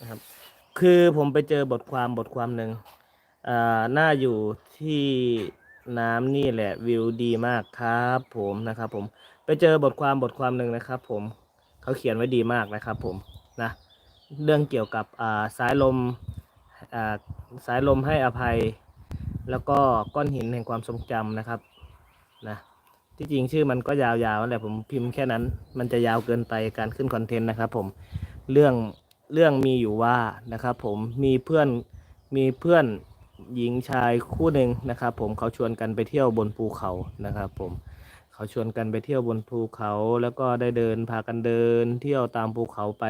นะครับ คือผมไปเจอบทความบทความหนึ่งอ่าน่าอยู่ที่น้ำนี่แหละวิวดีมากครับผมนะครับ ผมไปเจอบทความบทความหนึ่งนะครับ ผมเขาเขียนไว้ดีมากนะครับ ผมนะเรื่องเกี่ยวกับอ่าสายลมอ่าสายลมให้อภัย แล้วก็ก้อนหินแห่งความทรงจำนะครับนะที่จริงชื่อมันก็ยาวๆแหละผมพิมพ์แค่นั้น มันจะยาวเกินไปการขึ้นคอนเทนต์นะครับ ผมเรื่อง เรื่องมีอยู่ว่านะครับผมมีเพื่อนมีเพื่อนหญิงชายคู่หนึ่งนะครับ ผมเขาชวนกันไปเที่ยวบนภูเขานะครับ ผมเขาชวนกันไปเที่ยวบนภูเขาแล้วก็ได้เดินพากันเดิน เที่ยวตามภูเขาไป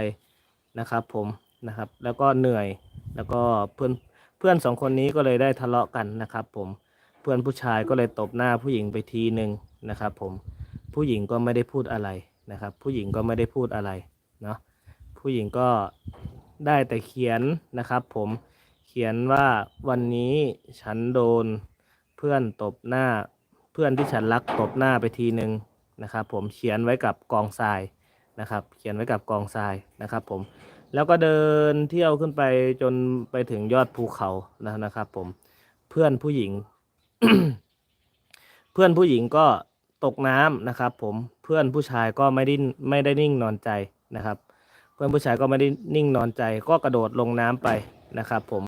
นะครับ ผมนะครับ แล้วก็เหนื่อยแล้วก็เพื่อนเพื่อนสองคนนี้ก็เลยได้ทะเลาะกันนะครับ ผมเพื่อนผู้ชายก็เลยตบหน้าผู้หญิงไปทีหนึ่งนะครับ ผมผู้หญิงก็ไม่ได้พูดอะไรนะครับ ผู้หญิงก็ไม่ได้พูดอะไรเนาะ ผู้หญิงก็ได้แต่เขียนนะครับ ผมเขียนว่าวันนี้ฉันโดนเพื่อนตบหน้า เพื่อนที่ฉันรักตบหน้าไปทีหนึ่งนะครับ ผมเขียนไว้กับกองทรายนะครับ เขียนไว้กับกองทรายนะครับ ผมแล้วก็เดินเที่ยวขึ้นไปจนไปถึงยอดภูเขานะนะครับผมเพื่อนผู้หญิง เพื่อนผู้หญิงก็ตกน้ำนะครับ ผมเพื่อนผู้ชายก็ไม่ได้ไม่ได้นิ่งนอนใจนะครับ เพื่อนผู้ชายก็ไม่ได้นิ่งนอนใจ ก็กระโดดลงน้ำไปนะครับ ผม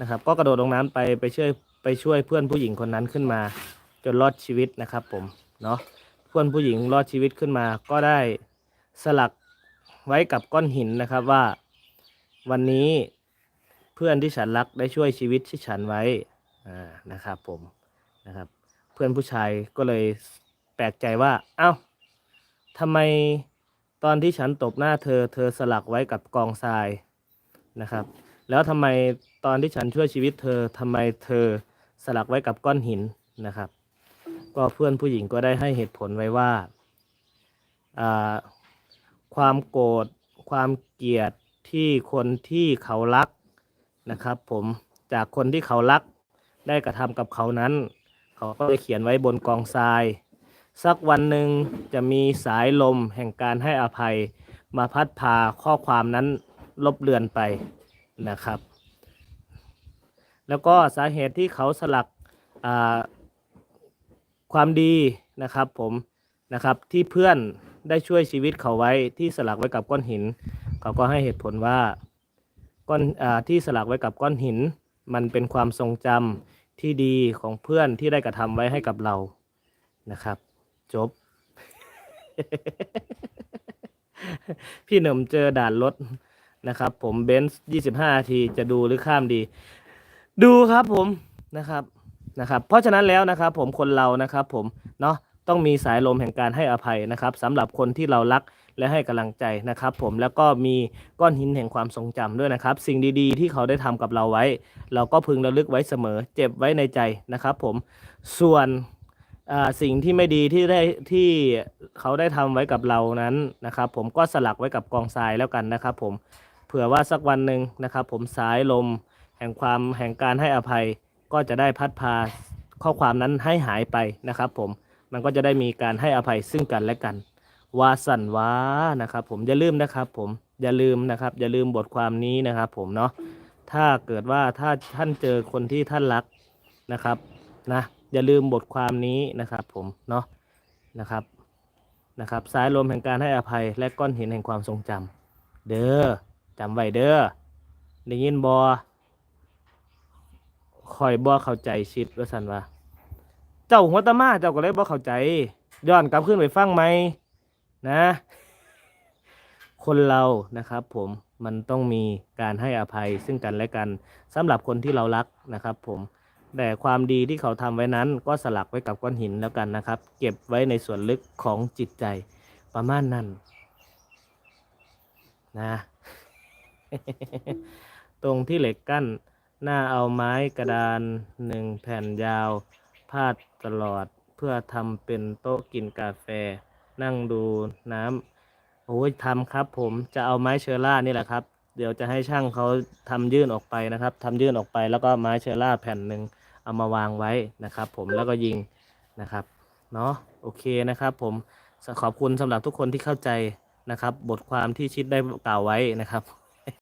นะครับ ก็กระโดดลงน้ำไปไปช่วยไปช่วยเพื่อนผู้หญิงคนนั้นขึ้นมา จนรอดชีวิตนะครับ ผมเนาะเพื่อนผู้หญิงรอดชีวิตขึ้นมา ก็ได้สลักไว้กับก้อนหินนะครับว่า วันนี้เพื่อนที่ฉันรักได้ช่วยชีวิตที่ฉันไว้อ่านะครับ ผมนะครับ เพื่อนผู้ชายก็เลยแปลกใจว่า เอ้าทำไม ตอนที่ฉันตบหน้าเธอ เธอสลักไว้กับกองทรายนะครับ แล้วทำไมตอนที่ฉันช่วยชีวิตเธอทำไมเธอสลักไว้กับก้อนหินนะครับ ก็เพื่อนผู้หญิงก็ได้ให้เหตุผลไว้ว่า ความโกรธความเกลียดที่คนที่เขารักนะครับ ผมจากคนที่เขารักได้กระทำกับเขานั้น เขาก็เลยเขียนไว้บนกองทราย สักวันหนึ่งจะมีสายลมแห่งการให้อภัย มาพัดพาข้อความนั้นลบเลือนไปนะครับ แล้วก็สาเหตุที่เขาสลักความดีนะครับผมนะครับที่เพื่อนได้ช่วยชีวิตเขาไว้ที่สลักไว้กับก้อนหิน เขาก็ให้เหตุผลว่าก้อนอที่สลักไว้กับก้อนหิน มันเป็นความทรงจำที่ดีของเพื่อนที่ได้กระทำไว้ให้กับเรานะครับ จบ พี่หนุ่มเจอด่านรถนะครับ ผมเบนซ์ยี่สิบห้าทีจะดูหรือข้ามดี ดูครับผมนะครับนะครับ เพราะฉะนั้นแล้วนะครับ ผมคนเรานะครับ ผมเนาะต้องมีสายลมแห่งการให้อภัยนะครับสำหรับคนที่เรารักและให้กำลังใจนะครับ ผมแล้วก็มีก้อนหินแห่งความทรงจำด้วยนะครับ สิ่งดีๆ ที่เขาได้ทำกับเราไว้ เราก็พึงระลึกไว้เสมอ เจ็บไว้ในใจนะครับ ผมส่วน อ่าสิ่งที่ไม่ดีที่ได้ที่เขาได้ทำไว้กับเรานั้นนะครับ ผมก็สลักไว้กับกองทรายแล้วกันนะครับ ผมเผื่อว่าสักวันหนึ่งนะครับ ผมสายลม แห่งความแห่งการให้อภัย ก็จะได้พัดพาข้อความนั้นให้หายไปนะครับ ผมมันก็จะได้มีการให้อภัยซึ่งกันและกัน วาสันวานะครับ ผมอย่าลืมนะครับ ผมอย่าลืมนะครับ อย่าลืมบทความนี้นะครับ ผมเนาะถ้าเกิดว่าถ้าท่านเจอคนที่ท่านรักนะครับนะ อย่าลืมบทความนี้นะครับผมเนาะนะครับนะครับสายลมแห่งการให้อภัยและก้อนหินแห่งความทรงจำเด้อจำไว้เด้อได้ยินบอคอยบ่เข้าใจชิดว่าสันว่า เจ้าหัวตะมาเจ้าก็เลยบ่เข้าใจย้อนกลับขึ้นไปฟังไหมนะ คนเรานะครับผมมันต้องมีการให้อภัยซึ่งกันและกันสำหรับคนที่เรารักนะครับผม แต่ความดีที่เขาทำไว้นั้น ก็สลักไว้กับก้อนหินแล้วกันนะครับ เก็บไว้ในส่วนลึกของจิตใจประมาณนั้นนะ ตรงที่เหล็กกั้น หน้าเอาไม้กระดานหนึ่งแผ่นยาว พาดตลอดเพื่อทำเป็นโต๊ะกินกาแฟ นั่งดูน้ำโอ้ยทำครับผมจะเอาไม้เชอร่านี่แหละครับ เดี๋ยวจะให้ช่างเขาทำยื่นออกไปนะครับทำยื่นออกไปแล้วก็ไม้เชอร่าแผ่นหนึ่ง เอามาวางไว้นะครับ ผมแล้วก็ยิงนะครับเนาะโอเคนะครับผมขอบคุณสำหรับทุกคนที่เข้าใจนะครับ บทความที่ชิดได้กล่าวไว้นะครับ